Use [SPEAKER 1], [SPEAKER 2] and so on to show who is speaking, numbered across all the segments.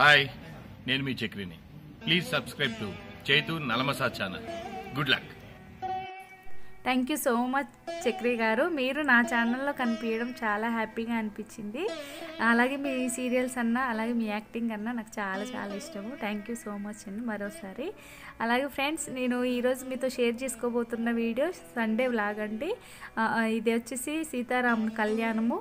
[SPEAKER 1] Hi నేను మీ చక్రిని. Please subscribe to Chaitu Nalamasa channel. Good luck.
[SPEAKER 2] Thank you so much Chakri garu. మీరు నా ఛానల్లో కనిపించడం చాలా హ్యాపీగా అనిపించింది. అలాగే మీ సీరియల్స్ అన్నా అలాగే మీ యాక్టింగ్ అన్నా నాకు చాలా చాలా ఇష్టము. థ్యాంక్ యూ సో మచ్ అండి మరోసారి. అలాగే ఫ్రెండ్స్ నేను ఈరోజు మీతో షేర్ చేసుకోబోతున్న వీడియో సండే వ్లాగ్ అండి. ఇది వచ్చేసి సీతారాముని కళ్యాణము.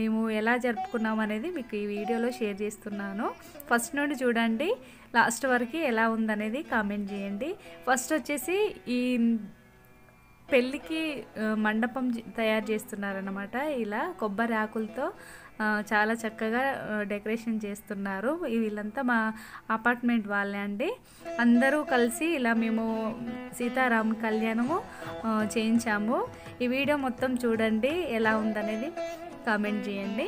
[SPEAKER 2] మేము ఎలా జరుపుకున్నాం అనేది మీకు ఈ వీడియోలో షేర్ చేస్తున్నాను. ఫస్ట్ నుండి చూడండి లాస్ట్ వరకు ఎలా ఉందనేది కామెంట్ చేయండి. ఫస్ట్ వచ్చేసి ఈ పెళ్ళికి మండపం తయారు చేస్తున్నారన్నమాట. ఇలా కొబ్బరి ఆకులతో చాలా చక్కగా డెకరేషన్ చేస్తున్నారు. వీళ్ళంతా మా అపార్ట్మెంట్ వాళ్ళే అండి. అందరూ కలిసి ఇలా మేము సీతారామ కళ్యాణము చేయించాము. ఈ వీడియో మొత్తం చూడండి ఎలా ఉందనేది కామెంట్ చేయండి.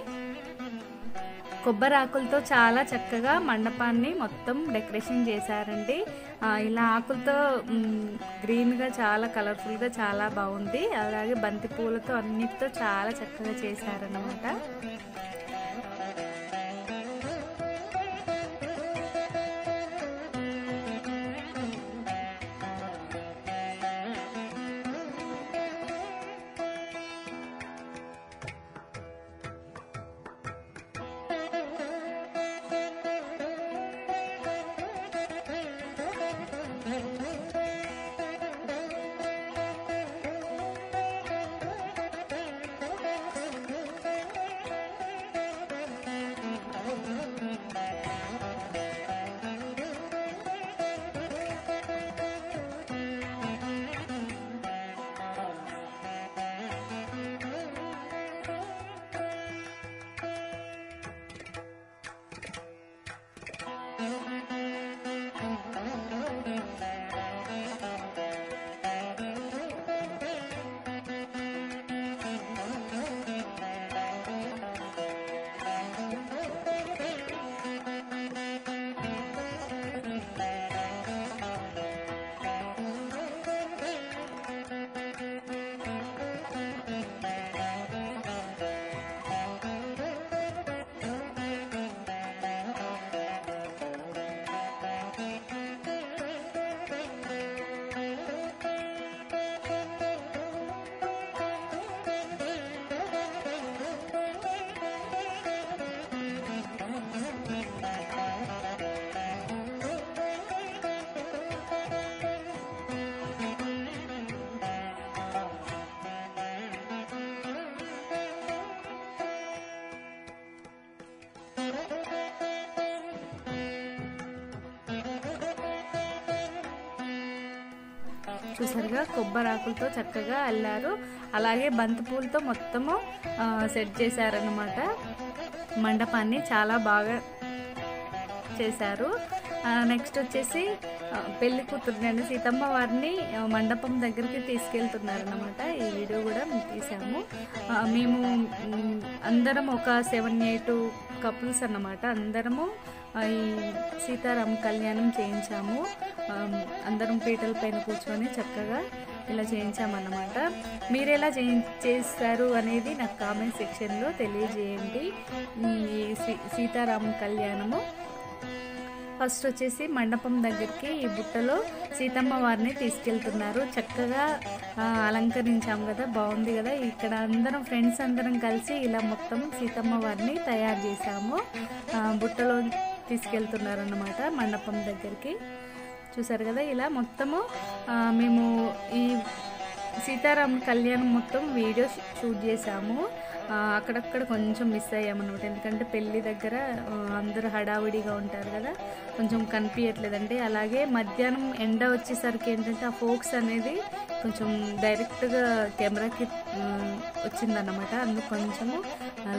[SPEAKER 2] కొబ్బరి ఆకులతో చాలా చక్కగా మండపాన్ని మొత్తం డెకరేషన్ చేశారండి. ఆ, ఇలా ఆకులతో గ్రీన్గా చాలా కలర్ఫుల్గా చాలా బాగుంది. అలాగే బంతి పూలతో అన్నిటితో చాలా చక్కగా है చూసారుగా? కొబ్బరాకులతో చక్కగా అల్లారు. అలాగే బంతిపూలతో మొత్తము ఆ, సెట్ చేశారనమాట మండపాన్ని చాలా బాగా చేశారు. నెక్స్ట్ వచ్చేసి పెళ్ళి కూతురు అండి సీతమ్మ వారిని మండపం దగ్గరికి తీసుకెళ్తున్నారనమాట ఈ వీడియో చేసాము మేము అందరం ఒక సెవెన్ ఎయిట్ కపుల్స్ అన్నమాట. అందరము ఈ సీతారాం కళ్యాణం చేయించాము. అందరం పీటల పైన కూర్చొని చక్కగా ఇలా చేయించామన్నమాట. మీరు ఎలా చేయి చేస్తారు అనేది నాకు కామెంట్ సెక్షన్లో తెలియజేయండి. ఈ సీ- సీతారామ కళ్యాణము. ఫస్ట్ వచ్చేసి మండపం దగ్గరికి ఈ బుట్టలో సీతమ్మ వారిని తీసుకెళ్తున్నారు. చక్కగా అలంకరించాము అలంకరించాం కదా బాగుంది కదా. ఇక్కడ అందరం ఫ్రెండ్స్ అందరం కలిసి ఇలా మొత్తం సీతమ్మ వారిని తయారు చేసాము బుట్టలో తీసుకెళ్తున్నారు అన్నమాట మండపం దగ్గరికి. చూసారు కదా ఇలా మొత్తము మేము ఈ సీతారామ కళ్యాణం మొత్తం వీడియో షూట్ చేసాము అక్కడక్కడ కొంచెం మిస్ అయ్యామన్నమాట. ఎందుకంటే పెళ్ళి దగ్గర అందరూ హడావిడిగా ఉంటారు కదా. కొంచెం కనిపించట్లేదండి అలాగే మధ్యాహ్నం ఎండ వచ్చేసరికి ఏంటంటే ఆ ఫోక్స్ అనేది కొంచెం డైరెక్ట్గా కెమెరాకి వచ్చిందన్నమాట. అందుకు కొంచెము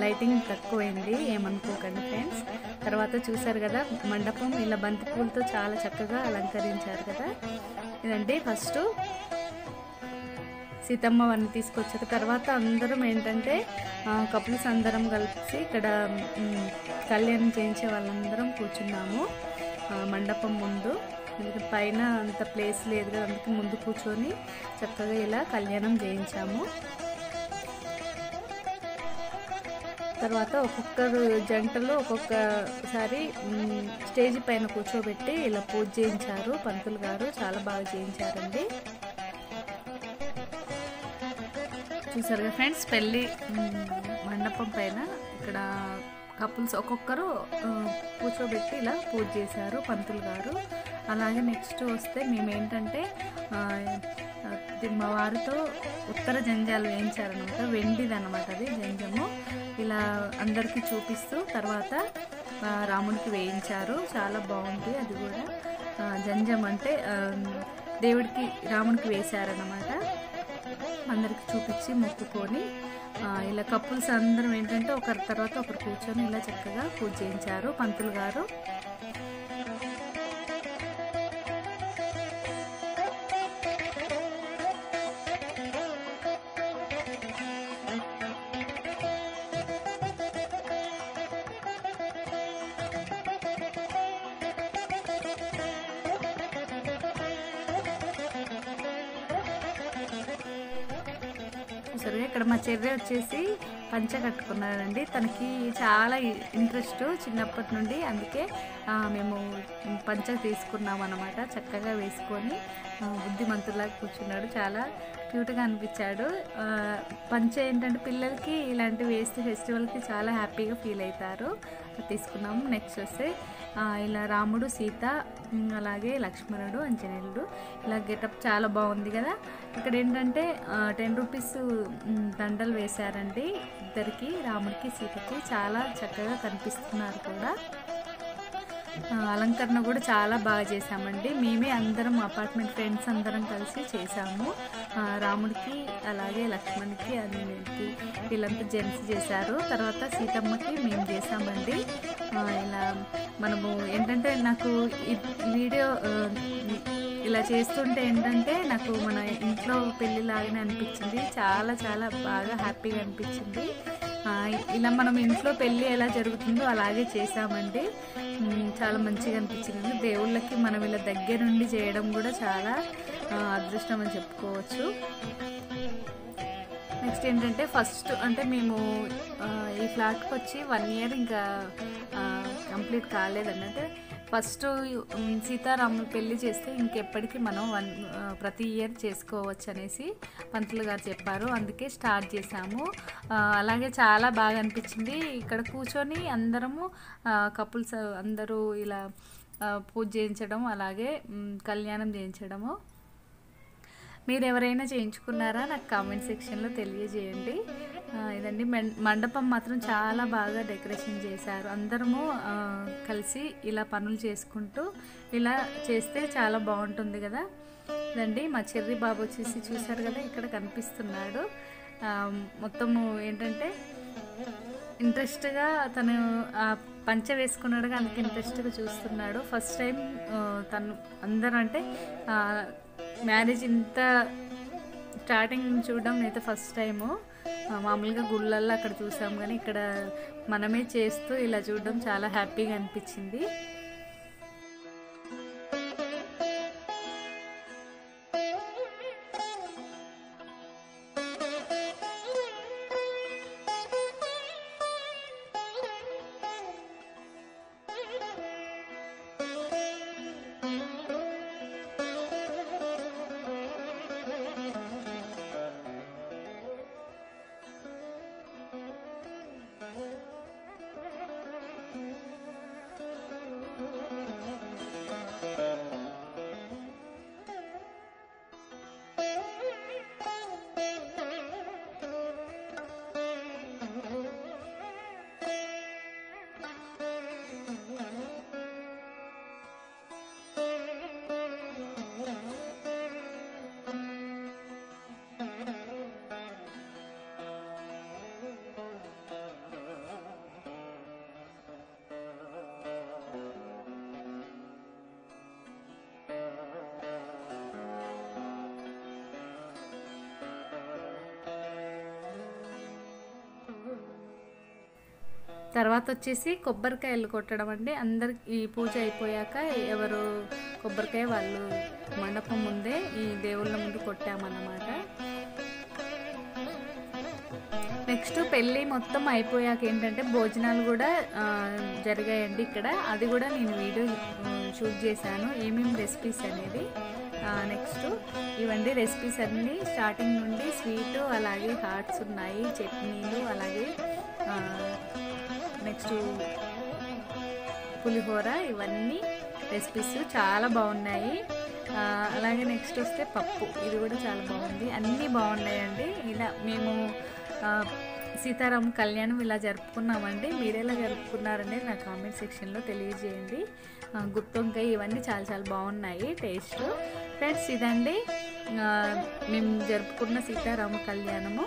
[SPEAKER 2] లైటింగ్ తక్కువైంది. ఏమనుకోకండి ఫ్రెండ్స్. తర్వాత చూసారు కదా మండపం ఇలా బంతిపూలతో చాలా చక్కగా అలంకరించారు కదా. ఇదండి ఫస్ట్. సీతమ్మ వారిని తీసుకొచ్చిన తర్వాత అందరం ఏంటంటే కపుల్స్ అందరం కలిసి ఇక్కడ కళ్యాణం చేయించే వాళ్ళందరం కూర్చున్నాము మండపం ముందు. ఎందుకంటే పైన అంత ప్లేస్ లేదు కదా అందుకే ముందు కూర్చొని చక్కగా ఇలా కళ్యాణం చేయించాము. తర్వాత ఒక్కొక్కరు జంటలు ఒక్కొక్కసారి స్టేజ్ పైన కూర్చోబెట్టి ఇలా పూజ చేయించారు. పంతులు గారు చాలా బాగా చేయించారండి. చూసారుగా ఫ్రెండ్స్ పెళ్ళి మండపం పైన ఇక్కడ కపుల్స్ ఒక్కొక్కరు కూర్చోబెట్టి ఇలా పూజ చేశారు పంతులు గారు. అలాగే నెక్స్ట్ వస్తే మేమేంటంటే మా వారితో ఉత్తర జంజాలు వేయించారనమాట. వెండిది అనమాట అది జంజము ఇలా అందరికీ చూపిస్తూ తర్వాత రాముడికి వేయించారు. చాలా బాగుంది అది కూడా. జంజం అంటే దేవుడికి రాముడికి వేశారనమాట. అందరికి చూపించి మొక్కుకొని ఇలా కపుల్స్ అందరం ఏంటంటే ఒకరి తర్వాత ఒకరు కూర్చొని ఇలా చక్కగా పూజ చేయించారు. పంతులు గారు సరే ఇక్కడ మా చెర్రి వచ్చేసి పంచ కట్టుకున్నారండి తనకి చాలా ఇంట్రెస్ట్ చిన్నప్పటి నుండి. అందుకే మేము పంచ తీసుకున్నాం అనమాట చక్కగా వేసుకొని. బుద్ధిమంతులా కూర్చున్నాడు. చాలా క్యూట్గా అనిపించాడు. పంచ ఏంటంటే పిల్లలకి ఇలాంటి వేస్ట్ ఫెస్టివల్కి చాలా హ్యాపీగా ఫీల్ అవుతారు. తీసుకున్నాము నెక్స్ట్ వస్తే ఇలా రాముడు సీత అలాగే లక్ష్మణుడు అంజనేయుడు ఇలా గెటప్ చాలా బాగుంది కదా. ఇక్కడ ఏంటంటే టెన్ రూపీస్ దండలు వేశారండి. ఇద్దరికి రాముడికి సీతకి చాలా చక్కగా కనిపిస్తున్నారు కూడా. అలంకరణ కూడా చాలా బాగా చేసామండి మేమే అందరం అపార్ట్మెంట్ ఫ్రెండ్స్ అందరం కలిసి చేసాము రాముడికి అలాగే లక్ష్మణ్కి అన్నిటికి వీళ్ళంతా జెంట్స్ చేశారు. తర్వాత సీతమ్మకి మేము చేసామండి ఇలా మనము ఏంటంటే నాకు వీడియో ఇలా చేస్తుంటే ఏంటంటే నాకు మన ఇంట్లో పెళ్ళిలాగానే అనిపించింది. చాలా చాలా బాగా హ్యాపీగా అనిపించింది. ఇలా మనం ఇంట్లో పెళ్ళి ఎలా జరుగుతుందో అలాగే చేసామండి చాలా మంచిగా అనిపించింది. దేవుళ్ళకి మనం ఇలా దగ్గరుండి చేయడం కూడా చాలా అదృష్టం అని చెప్పుకోవచ్చు. నెక్స్ట్ ఏంటంటే ఫస్ట్ అంటే మేము ఈ ఫ్లాట్కి వచ్చి వన్ ఇయర్ ఇంకా కంప్లీట్ కాలేదన్నట్టు ఫస్ట్ సీతారాములు పెళ్ళి చేస్తే ఇంకెప్పటికీ మనం వన్ ప్రతి ఇయర్ చేసుకోవచ్చు అనేసి పంతులు గారు చెప్పారు. అందుకే స్టార్ట్ చేశాము. అలాగే చాలా బాగా అనిపించింది. ఇక్కడ కూర్చొని అందరము కపుల్స్ అందరూ ఇలా పూజ చేయించడం అలాగే కళ్యాణం చేయించడము. మీరు ఎవరైనా చేయించుకున్నారా? నాకు కామెంట్ సెక్షన్లో తెలియజేయండి. ఇదండి. మం- మండపం మాత్రం చాలా బాగా డెకరేషన్ చేశారు. అందరము కలిసి ఇలా పనులు చేసుకుంటూ ఇలా చేస్తే చాలా బాగుంటుంది కదా. ఇదండి మా చెర్రి బాబు వచ్చేసి చూశారు కదా ఇక్కడ కనిపిస్తున్నాడు. మొత్తము ఏంటంటే ఇంట్రెస్ట్గా తను ఆ పంచ వేసుకున్నాడుగా అందుకే ఇంట్రెస్ట్గా చూస్తున్నాడు. ఫస్ట్ టైం తను అందరూ అంటే మ్యారేజ్ ఇంత స్టార్టింగ్ చూడడం అయితే ఫస్ట్ టైము. మామూలుగా గుళ్ళల్లో అక్కడ చూసాం కానీ ఇక్కడ మనమే చేస్తూ ఇలా చూడడం చాలా హ్యాపీగా అనిపించింది. తర్వాత వచ్చేసి కొబ్బరికాయలు కొట్టడం అండి. అందరికి ఈ పూజ అయిపోయాక ఎవరు కొబ్బరికాయ వాళ్ళు మండపం ముందే ఈ దేవుళ్ళ ముందు కొట్టామన్నమాట. నెక్స్ట్ పెళ్ళి మొత్తం అయిపోయాక ఏంటంటే భోజనాలు కూడా జరిగాయండి ఇక్కడ. అది కూడా నేను వీడియో షూట్ చేశాను. ఏమేమి రెసిపీస్ అనేది నెక్స్ట్ ఇవండి రెసిపీస్ అన్నీ. స్టార్టింగ్ నుండి స్వీట్ అలాగే హాట్స్ ఉన్నాయి చట్నీలు అలాగే నెక్స్ట్ పులిహోర ఇవన్నీ రెసిపీస్ చాలా బాగున్నాయి. అలాగే నెక్స్ట్ వస్తే పప్పు. ఇది కూడా చాలా బాగుంది. అన్నీ బాగున్నాయండి. ఇలా మేము సీతారాం కళ్యాణం ఇలా జరుపుకున్నామండి. మీరెలా జరుపుకున్నారనేది నా కామెంట్ సెక్షన్లో తెలియజేయండి. గుత్తొంకాయ ఇవన్నీ చాలా చాలా బాగున్నాయి. టేస్ట్. ఫ్రెండ్స్ ఇదండి. మేము జరుపుకున్న సీతారామ కళ్యాణము.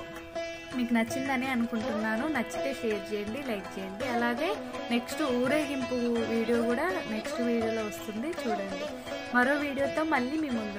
[SPEAKER 2] మీకు నచ్చిందని అనుకుంటున్నాను. నచ్చితే షేర్ చేయండి లైక్ చేయండి. అలాగే నెక్స్ట్ ఊరేగింపు వీడియో కూడా నెక్స్ట్ వీడియోలో వస్తుంది. చూడండి. మరో వీడియోతో మళ్ళీ మీ ముందు